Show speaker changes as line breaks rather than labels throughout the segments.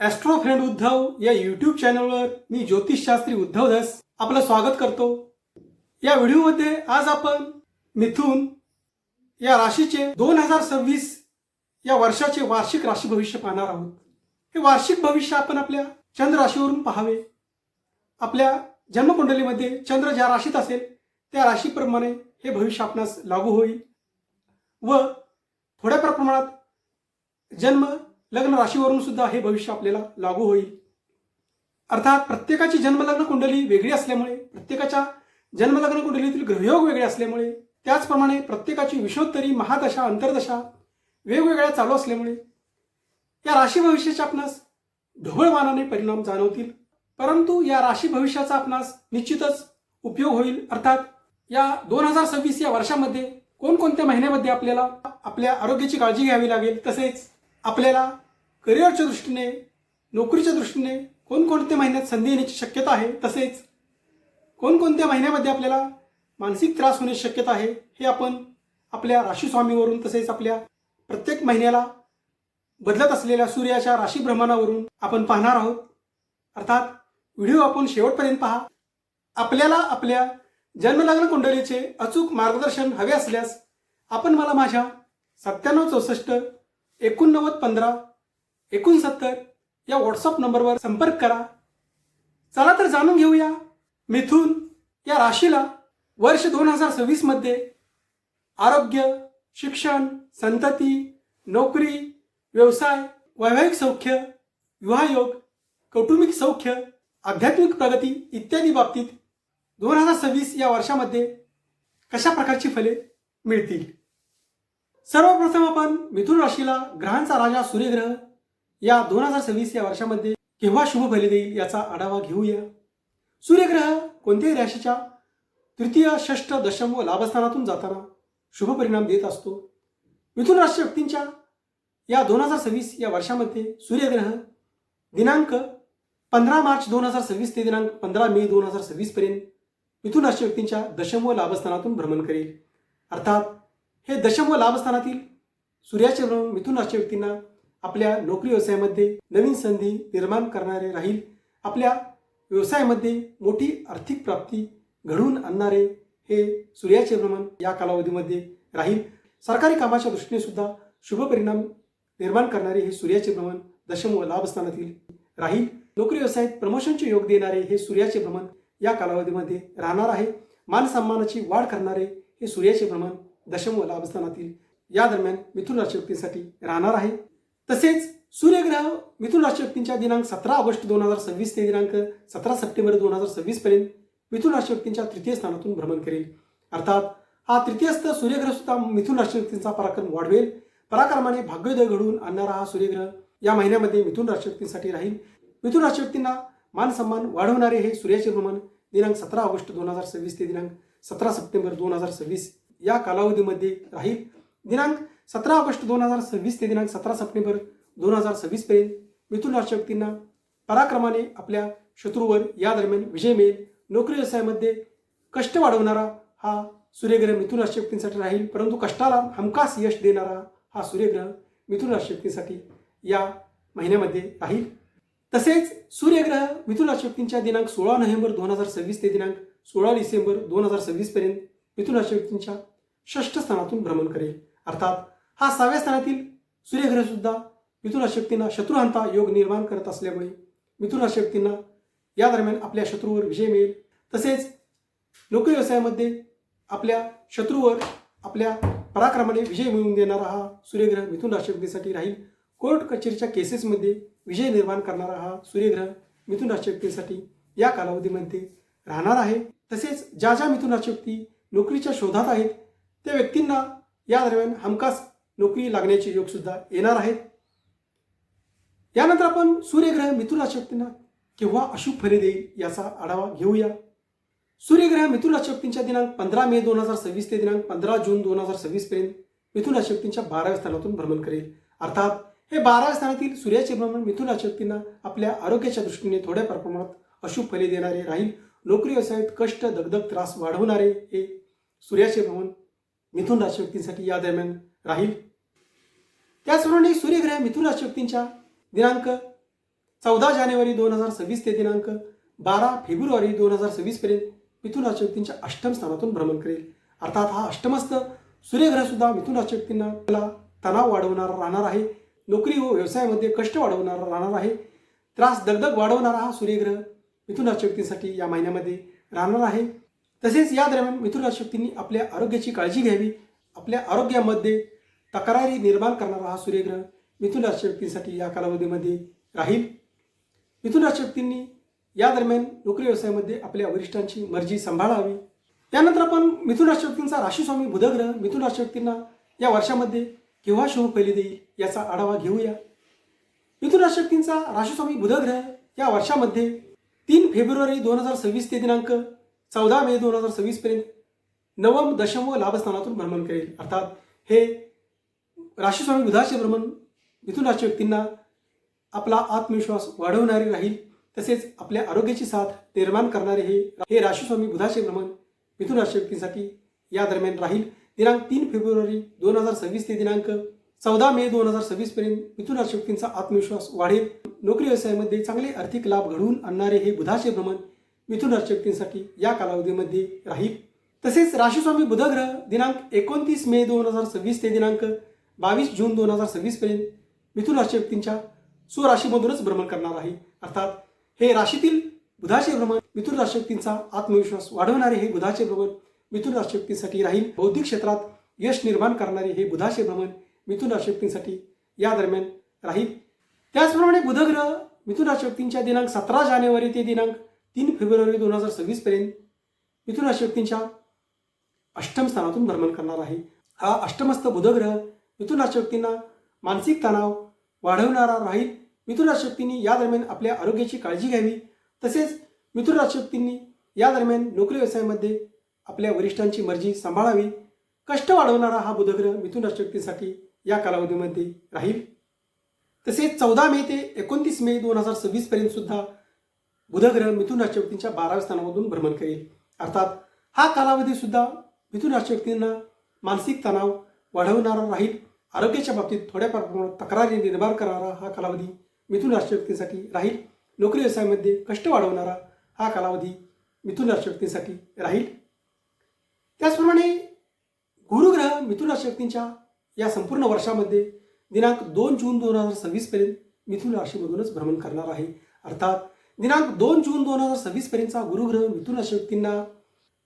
Austro friend Uddhav या YouTube चॅनलवर मी ज्योतिषशास्त्री उद्धव धस आपलं स्वागत करतो. या व्हिडिओमध्ये आज आपण मिथून या राशीचे दोन हजार सव्वीस या वर्षाचे वार्षिक राशी भविष्य पाहणार आहोत. हे वार्षिक भविष्य आपण आपल्या चंद्र राशीवरून पाहावे. आपल्या जन्मकुंडलीमध्ये चंद्र ज्या राशीत असेल त्या राशीप्रमाणे हे भविष्य आपणास लागू होईल. व थोड्या प्रमाणात जन्म लग्न राशीवरून सुद्धा हे भविष्य आपल्याला लागू होईल. अर्थात प्रत्येकाची जन्मलग्न कुंडली वेगळी असल्यामुळे प्रत्येकाच्या जन्मलग्न कुंडलीतील ग्रहयोग वेगळे असल्यामुळे त्याचप्रमाणे प्रत्येकाची विषोत्तरी महादशा अंतर्दशा वेगवेगळ्या चालू असल्यामुळे या राशी भविष्याच्या आपणास ढोबळमानाने परिणाम जाणवतील. परंतु या राशी भविष्याचा आपणास निश्चितच उपयोग होईल. अर्थात या दोन हजार सव्वीस या वर्षामध्ये कोणकोणत्या महिन्यामध्ये आपल्याला आपल्या आरोग्याची काळजी घ्यावी लागेल? तसेच आपल्याला करिअरच्या दृष्टीने नोकरीच्या दृष्टीने कोणकोणत्या महिन्यात संधी येण्याची शक्यता आहे तसेच कोणकोणत्या महिन्यामध्ये आपल्याला मानसिक त्रास होण्याची शक्यता आहे हे आपण आपल्या राशीस्वामीवरून तसेच आपल्या प्रत्येक महिन्याला बदलत असलेल्या सूर्याच्या राशीभ्रमणावरून आपण पाहणार आहोत. अर्थात व्हिडिओ आपण शेवटपर्यंत पहा. आपल्याला आपल्या जन्मलग्न कुंडलीचे अचूक मार्गदर्शन हवे असल्यास आपण मला माझ्या सत्त्याण्णव चौसष्ट एकोणनव्वद पंधरा एकोणसत्तर. या व्हॉट्सअप नंबरवर संपर्क करा. चला तर जाणून घेऊया. मिथून या राशीला वर्ष दोन हजार सव्वीसमध्ये आरोग्य शिक्षण संतती नोकरी व्यवसाय वैवाहिक सौख्य विवाहयोग कौटुंबिक सौख्य आध्यात्मिक प्रगती इत्यादी बाबतीत दोन हजार सव्वीस या वर्षामध्ये कशा प्रकारची फले मिळतील? सर्वप्रथम आपण मिथुन राशीला ग्रहांचा राजा सूर्यग्रह या दोन हजार सव्वीस या वर्षामध्ये केव्हा शुभ फले देईल याचा आढावा घेऊया. सूर्यग्रह कोणत्याही राशीच्या तृतीय षष्ठ दशम व लाभस्थानातून जाताना शुभ परिणाम देत असतो. मिथुन राशी व्यक्तींच्या या दोन हजार सव्वीस या वर्षामध्ये सूर्यग्रह दिनांक पंधरा मार्च दोन हजार सव्वीस ते दिनांक पंधरा मे दोन हजार सव्वीस पर्यंत मिथुन राशी व्यक्तींच्या दशम व लाभस्थानातून भ्रमण करेल. अर्थात हे दशम व लाभस्थानातील सूर्याचे भ्रमण मिथुन राशी व्यक्तींना आपल्या नोकरी व्यवसायामध्ये नवीन संधी निर्माण करणारे राहील. आपल्या व्यवसायामध्ये मोठी आर्थिक प्राप्ती घडवून आणणारे हे सूर्याचे भ्रमण या कालावधीमध्ये राहील. सरकारी कामाच्या दृष्टीने सुद्धा शुभ परिणाम निर्माण करणारे हे सूर्याचे भ्रमण दशम व लाभस्थानातील राहील. नोकरी व्यवसायात प्रमोशनचे योग देणारे हे सूर्याचे भ्रमण या कालावधीमध्ये राहणार आहे. मानसन्मानाची वाढ करणारे हे सूर्याचे भ्रमण दशम व लाभस्थानातील या दरम्यान मिथुन राशी व्यक्तींसाठी राहणार आहे. तसेच सूर्यग्रह मिथुन राशी व्यक्तींच्या दिनांक सतरा ऑगस्ट दोन हजार सव्वीस ते दिनांक सतरा सप्टेंबर दोन हजार सव्वीस पर्यंत मिथुन राशी व्यक्तींच्या तृतीय स्थानातून भ्रमण करेल. अर्थात हा तृतीयस्थ सूर्यग्रह सुद्धा मिथुन राशी व्यक्तींचा पराक्रम वाढवेल. पराक्रमाने भाग्योदय घडवून आणणारा हा सूर्यग्रह या महिन्यामध्ये मिथुन राशी व्यक्तींसाठी राहील. मिथुन राशी व्यक्तींना मान सन्मान वाढवणारे हे सूर्याचे भ्रमण दिनांक सतरा ऑगस्ट दोन हजार सव्वीस ते दिनांक सतरा सप्टेंबर दोन हजार सव्वीस या कालावधीमध्ये राहील. दिनांक सतरा ऑगस्ट दोन हजार सव्वीस ते दिनांक सतरा सप्टेंबर दोन हजार सव्वीसपर्यंत मिथुन राशी व्यक्तींना पराक्रमाने आपल्या शत्रूवर या दरम्यान विजय मिळेल. नोकरी व्यवसायामध्ये कष्ट वाढवणारा हा सूर्यग्रह मिथुन राशी व्यक्तींसाठी राहील. परंतु कष्टाला हमखास यश देणारा हा सूर्यग्रह मिथुन राशी व्यक्तींसाठी या महिन्यामध्ये राहील. तसेच सूर्यग्रह मिथुन राशी व्यक्तींच्या दिनांक सोळा नोव्हेंबर दोन हजार सव्वीस ते दिनांक सोळा डिसेंबर दोन हजार सव्वीसपर्यंत मिथुन राशी व्यक्तींच्या षष्ठ स्थानातून भ्रमण करेल. अर्थात हा सहाव्या स्थानातील सूर्यग्रह सुद्धा मिथुन राशी शत्रुहंता योग निर्माण करत असल्यामुळे मिथुन राशी या दरम्यान आपल्या शत्रूवर विजय मिळेल. तसेच नोकरी व्यवसायामध्ये आपल्या शत्रूवर आपल्या पराक्रमाने विजय मिळवून देणारा हा सूर्यग्रह मिथुन राशी राहील. कोर्ट कचेरीच्या केसेसमध्ये विजय निर्माण करणारा हा सूर्यग्रह मिथुन राशी या कालावधीमध्ये राहणार आहे. तसेच ज्या ज्या मिथुन राशी नोकरीच्या शोधात आहेत त्या व्यक्तींना या दरम्यान हमखास नोकरी लागण्याचे योगसुद्धा येणार आहेत. यानंतर आपण सूर्यग्रह मिथुन राशी केव्हा अशुभ फले देईल याचा आढावा घेऊया. सूर्यग्रह मिथुन राशी दिनांक पंधरा मे दोन हजार सव्वीस ते दिनांक पंधरा जून दोन हजार सव्वीस पर्यंत मिथुन बाराव्या स्थानातून भ्रमण करेल. अर्थात हे बाराव्या स्थानातील सूर्याचे भ्रमण मिथुन राशी आपल्या आरोग्याच्या दृष्टीने थोड्या प्रमाणात अशुभ फले देणारे राहील. नोकरी व्यवसायात कष्ट दगदग त्रास वाढवणारे हे सूर्याचे भ्रमण मिथुन राशी व्यक्तींसाठी या दरम्यान राहील. त्याचप्रमाणे सूर्यग्रह मिथुन राशी दिनांक चौदा जानेवारी दोन हजार सव्वीस ते दिनांक बारा फेब्रुवारी दोन हजार सव्वीसपर्यंत मिथुन राशी अष्टम स्थानातून भ्रमण करेल. अर्थात हा अष्टमस्त सूर्यग्रहसुद्धा मिथुन राशी तणाव वाढवणारा राहणार आहे. नोकरी व व्यवसायामध्ये कष्ट वाढवणारा राहणार आहे. त्रास दगदग वाढवणारा हा सूर्यग्रह मिथुन राशी या महिन्यामध्ये राहणार आहे. तसेच या दरम्यान मिथुन राशी आपल्या आरोग्याची काळजी घ्यावी. आपल्या आरोग्यामध्ये तक्रारी निर्माण करणारा हा सूर्यग्रह मिथुन राशी व्यक्तींसाठी या कालावधीमध्ये राहील. मिथुन राशी व्यक्तींनी या दरम्यान नोकरी व्यवसायामध्ये आपल्या वरिष्ठांची मर्जी सांभाळावी. त्यानंतर आपण मिथुन राशी व्यक्तींचा राशीस्वामी बुधग्रह मिथुन राशी व्यक्तींना या वर्षामध्ये केव्हा शुभ फैली देईल याचा आढावा घेऊया. मिथुन राशी व्यक्तींचा राशीस्वामी बुधग्रह या वर्षामध्ये तीन फेब्रुवारी दोन हजार सव्वीस ते दिनांक चौदा मे दोन हजार सव्वीसपर्यंत नवम दशम व लाभस्थानातून भ्रमण करेल. अर्थात हे राशीस्वामी बुधाचे भ्रमण मिथुन राशी व्यक्तींना आपला आत्मविश्वास वाढवणारे राहील तसेच आपल्या आरोग्याची साथ निर्माण करणारे हे हे राशीस्वामी बुधाचे भ्रमण मिथुन राशी व्यक्तींसाठी या दरम्यान राहील. दिनांक तीन फेब्रुवारी दोन हजार सव्वीस ते दिनांक चौदा मे दोन हजार सव्वीस पर्यंत मिथुन राशी व्यक्तींचा आत्मविश्वास वाढेल. नोकरी व्यवसायामध्ये चांगले आर्थिक लाभ घडवून आणणारे हे बुधाचे भ्रमण मिथुन राशी व्यक्तींसाठी या कालावधीमध्ये राहील. तसेच राशीस्वामी बुधग्रह दिनांक एकोणतीस मे दोन हजार सव्वीस ते दिनांक बावीस जून दोन हजार सव्वीस पर्यंत मिथुन राशी व्यक्तींच्या स्वराशीमधूनच भ्रमण करणार आहे. अर्थात हे राशीतील बुधाचे भ्रमण मिथुन राशी व्यक्तींचा आत्मविश्वास वाढवणारे हे बुधाचे भ्रमण मिथुन राशी व्यक्तींसाठी राहील. बौद्धिक क्षेत्रात यश निर्माण करणारे हे बुधाचे भ्रमण मिथुन राशी व्यक्तींसाठी या दरम्यान राहील. त्याचप्रमाणे बुधग्रह मिथुन राशी व्यक्तींच्या दिनांक सतरा जानेवारी ते दिनांक तीन फेब्रुवारी दोन हजार सव्वीस पर्यंत मिथुन राशी व्यक्तींच्या अष्टम स्थानातून भ्रमण करणार आहे. हा अष्टमस्त बुधग्रह मिथुन राशी मानसिक तणाव वाढवणारा राहील. मिथुन राशी या दरम्यान आपल्या आरोग्याची काळजी घ्यावी. तसेच मिथुन राशी या दरम्यान नोकरी व्यवसायामध्ये आपल्या वरिष्ठांची मर्जी सांभाळावी. कष्ट वाढवणारा हा बुधग्रह मिथुन राशी या कालावधीमध्ये राहील. तसेच चौदा मे ते एकोणतीस मे दोन हजार सव्वीस पर्यंत सुद्धा बुधग्रह मिथुन राशी बाराव्या स्थानामधून भ्रमण करेल. अर्थात हा कालावधी सुद्धा मिथुन राशी मानसिक तणाव वाढवणारा राहील. आरोग्याच्या बाबतीत थोड्याफार प्रमाणात तक्रारी निर्माण करणारा हा कालावधी मिथुन राष्ट्रव्यक्तीसाठी राहील. नोकरी व्यवसायामध्ये कष्ट वाढवणारा हा कालावधी मिथुन राष्ट्रव्यक्तीसाठी राहील. त्याचप्रमाणे गुरुग्रह मिथुन राष्ट्रव्यक्तींच्या या संपूर्ण वर्षामध्ये दिनांक दोन जून दोन हजार सव्वीसपर्यंत मिथुन राशीमधूनच भ्रमण करणार आहे. अर्थात दिनांक दोन जून दोन हजार सव्वीसपर्यंतचा गुरुग्रह मिथुन राशी व्यक्तींना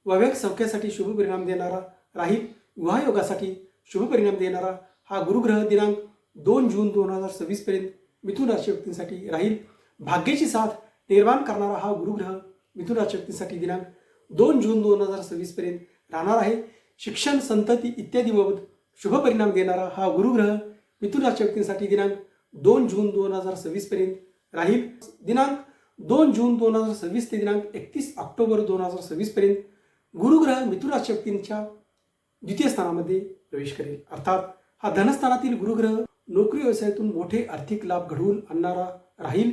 वैवाहिक सौख्यासाठी शुभ परिणाम देणारा राहील. विवाहयोगासाठी शुभ परिणाम देणारा हा गुरुग्रह दिनांक दोन जून दोन हजार सव्वीसपर्यंत मिथुन राशी व्यक्तींसाठी राहील. भाग्याची साथ निर्माण करणारा हा गुरुग्रह मिथुन राशी व्यक्तींसाठी दिनांक दोन जून दोन हजार सव्वीसपर्यंत राहणार आहे. शिक्षण संतती इत्यादीबाबत शुभ परिणाम देणारा हा गुरुग्रह मिथुन राशी व्यक्तींसाठी दिनांक दोन जून दोन हजार सव्वीसपर्यंत राहील. दिनांक दोन जून दोन हजार सव्वीस ते दिनांक एकतीस ऑक्टोबर दोन हजार सव्वीसपर्यंत गुरुग्रह मिथुन राशी व्यक्तींच्या द्वितीय स्थानामध्ये प्रवेश करेल. अर्थात हा धनस्थानातील गुरुग्रह नोकरी व्यवसायातून मोठे आर्थिक लाभ घडवून आणणारा राहील.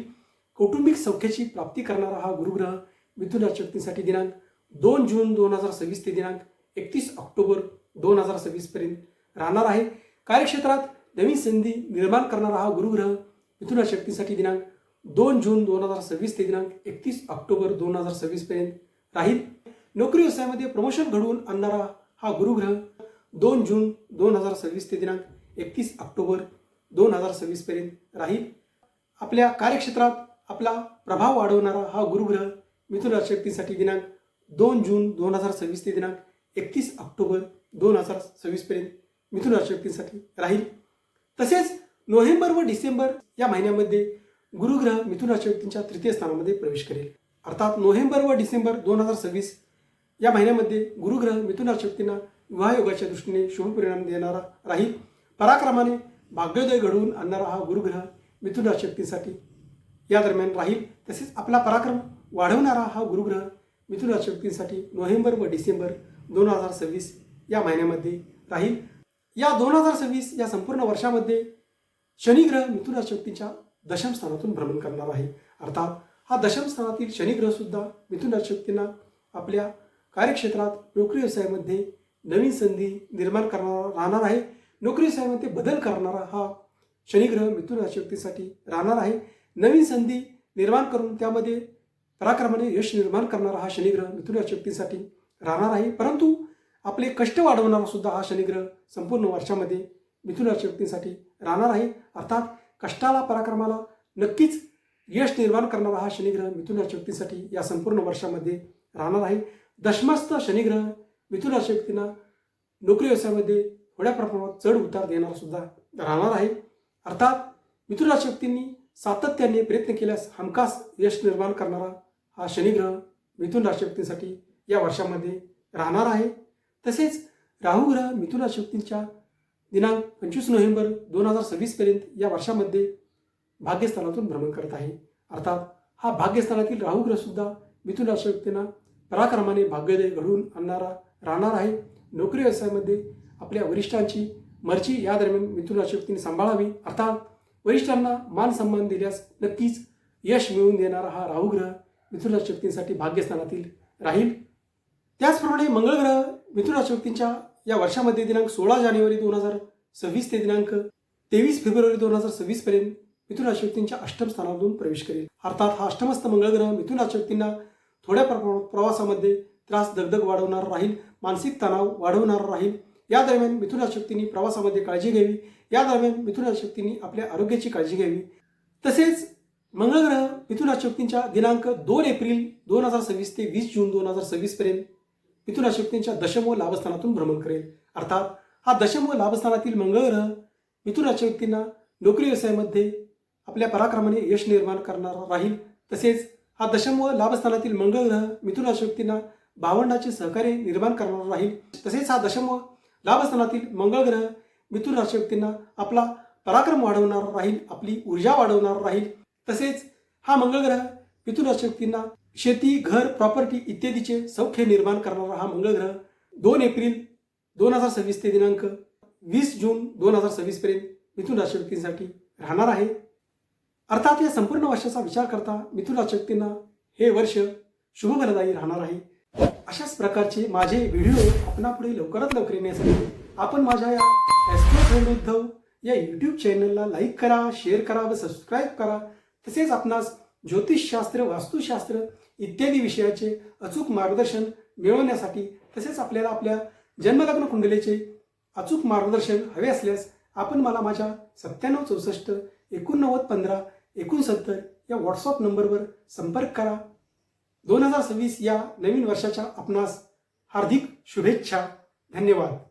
कौटुंबिक सौख्याची प्राप्ती करणारा हा गुरुग्रह मिथुन राशी दिनांक दोन जून दोन हजार सव्वीस ते दिनांक एकतीस ऑक्टोबर दोन हजार सव्वीस पर्यंत राहणार आहे. कार्यक्षेत्रात नवीन संधी निर्माण करणारा हा गुरुग्रह मिथुन राशी दिनांक दोन जून दोन हजार सव्वीस ते दिनांक एकतीस ऑक्टोबर दोन हजार सव्वीस पर्यंत राहील. नोकरी व्यवसायामध्ये प्रमोशन घडवून आणणारा हा गुरुग्रह दोन जून दोन हजार सव्वीस ते दिनांक एकतीस ऑक्टोबर दोन हजार सव्वीसपर्यंत राहील. आपल्या कार्यक्षेत्रात आपला प्रभाव वाढवणारा हा गुरुग्रह मिथुन राशक्तीसाठी दिनांक दोन जून दोन हजार सव्वीस ते दिनांक एकतीस ऑक्टोबर दोन हजार सव्वीसपर्यंत मिथुन राशी राहील. तसेच नोव्हेंबर व डिसेंबर या महिन्यामध्ये गुरुग्रह मिथुन राशक्तींच्या तृतीय स्थानामध्ये प्रवेश करेल. अर्थात नोव्हेंबर व डिसेंबर दोन हजार सव्वीस या महिन्यामध्ये गुरुग्रह मिथुन राशक्तींना विवाहयोगाच्या दृष्टीने शुभ परिणाम देणारा राहील. पराक्रमाने भाग्योदय घडवून आणणारा हा गुरुग्रह मिथुन राशी या दरम्यान राहील. तसेच आपला पराक्रम वाढवणारा हा गुरुग्रह मिथुन राशी नोव्हेंबर व डिसेंबर दोन हजार सव्वीस या महिन्यामध्ये राहील. या दोन हजार सव्वीस या संपूर्ण वर्षामध्ये शनिग्रह मिथुन राशी दशम स्थानातून भ्रमण करणार आहे. अर्थात हा दशम स्थानातील शनिग्रहसुद्धा मिथुन राशी आपल्या कार्यक्षेत्रात नोकरी व्यवसायामध्ये नवीन संधी निर्माण करणारा राहणार आहे. नोकरी बदल करणारा हा शनिग्रह मिथुन राशी व्यक्तीसाठी राहणार आहे. नवीन संधी निर्माण करून त्यामध्ये पराक्रमाने यश निर्माण करणारा हा शनिग्रह मिथुन राशी राहणार आहे. परंतु आपले कष्ट वाढवणारा सुद्धा हा शनिग्रह संपूर्ण वर्षामध्ये मिथुन राशी व्यक्तींसाठी राहणार आहे. अर्थात कष्टाला पराक्रमाला नक्कीच यश निर्माण करणारा हा शनिग्रह मिथुन राशी व्यक्तींसाठी या संपूर्ण वर्षामध्ये राहणार आहे. दशमस्त शनिग्रह मिथुन राशी व्यक्तींना नोकरी व्यवसायामध्ये थोड्या प्रमाणात चढ उतार देणारा सुद्धा राहणार आहे. अर्थात मिथुन राशी व्यक्तींनी सातत्याने प्रयत्न केल्यास हमखास यश निर्माण करणारा हा शनिग्रह मिथुन राशी व्यक्तींसाठी या वर्षामध्ये राहणार आहे. तसेच राहुग्रह मिथुन राशी व्यक्तींच्या दिनांक पंचवीस नोव्हेंबर दोन हजार सव्वीसपर्यंत या वर्षामध्ये भाग्यस्थानातून भ्रमण करत आहे. अर्थात हा भाग्यस्थानातील राहुग्रहसुद्धा मिथुन राशी व्यक्तींना पराक्रमाने भाग्योदय घडवून आणणारा राहणार आहे नोकरी व्यवसायामध्ये आपल्या वरिष्ठांची मर्जी या दरम्यान मिथुन व्यक्तीने सांभाळावी. अर्थात वरिष्ठांना मान सन्मान दिल्यास नक्कीच यश मिळवून देणारा हा राहू ग्रह मिथुन व्यक्तींसाठी भाग्यस्थानातील राहील. त्याचप्रमाणे मंगळ ग्रह मिथुन व्यक्तींच्या या वर्षामध्ये दिनांक सोळा जानेवारी दोन हजार सव्वीस ते दिनांक तेवीस फेब्रुवारी दोन हजार सव्वीस पर्यंत मिथुन राशी अष्टम स्थानातून प्रवेश करेल. अर्थात हा अष्टमस्त मंगळ ग्रह मिथुन राशी थोड्या प्रमाणात प्रवासामध्ये त्रास दगदग वाढवणार राहील मानसिक तणाव वाढवणार राहील. या दरम्यान मिथुन प्रवासामध्ये काळजी घ्यावी. या दरम्यान मिथुन आपल्या आरोग्याची काळजी घ्यावी. तसेच मंगळग्रह मिथुन दिनांक दोन एप्रिल दोन हजार सव्वीस ते वीस जून दोन हजार सव्वीसपर्यंत मिथुन राशी दशम व लाभस्थानातून भ्रमण करेल. अर्थात हा दशम व लाभस्थानातील मंगळ ग्रह मिथुन व्यक्तींना नोकरी व्यवसायामध्ये आपल्या पराक्रमाने यश निर्माण करणारा राहील. तसेच हा दशम व लाभस्थानातील मंगळ ग्रह मिथुन व्यक्तींना भावंडाचे सहकार्य निर्माण करणारा राहील. तसेच हा दशम लाभस्थानातील मंगळ ग्रह मिथुन राशी व्यक्तींना आपला पराक्रम वाढवणार राहील आपली ऊर्जा वाढवणार राहील. तसेच हा मंगळ ग्रह मिथुन राशी व्यक्तींना शेती घर प्रॉपर्टी इत्यादीचे सौख्य निर्माण करणारा हा मंगळ ग्रह दोन एप्रिल दोन हजार सव्वीस ते दिनांक वीस जून दोन हजार सव्वीस पर्यंत मिथुन राशी व्यक्तींसाठी राहणार आहे. अर्थात या संपूर्ण वर्षाचा विचार करता मिथुन राशी व्यक्तींना हे वर्ष शुभफलदायी राहणार आहे. अशाच प्रकारचे माझे व्हिडिओ आपणापुढे लवकरात लवकर येण्यासाठी आपण माझ्या या एस्ट्रो उद्धव या यूट्यूब चॅनलला लाईक करा शेअर करा व सबस्क्राईब करा. तसेच आपणास ज्योतिषशास्त्र वास्तुशास्त्र इत्यादी विषयाचे अचूक मार्गदर्शन मिळवण्यासाठी तसेच आपल्याला आपल्या जन्मलग्न कुंडलीचे अचूक मार्गदर्शन हवे असल्यास आपण मला माझ्या सत्त्याण्णव चौसष्ट एकोणनव्वद पंधरा एकोणसत्तर या व्हॉट्सअप नंबरवर संपर्क करा. दोन हजार सव्वीस या नवीन वर्षाच्या आपणास हार्दिक शुभेच्छा. धन्यवाद.